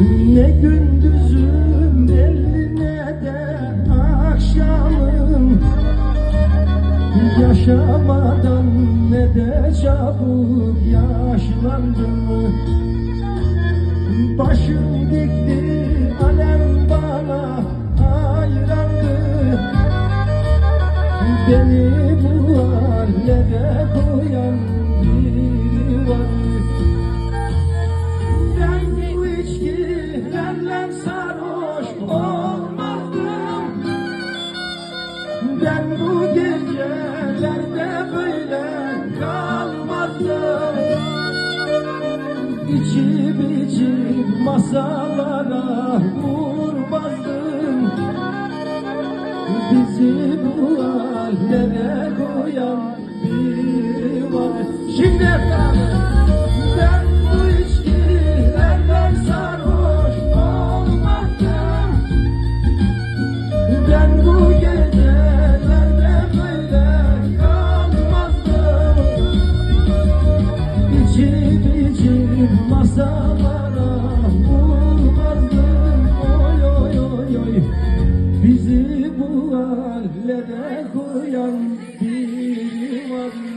Ne gündüzüm belli ne de akşamım. Yaşamadan ne de çabuk yaşlandım. Başım dikti alem bana hayrandı. Beni Ben bu gecelerde böyle kalmazdım İçip içip masalara vurmazdım Bizi bu hallere koyan biri Hallere koyan biri var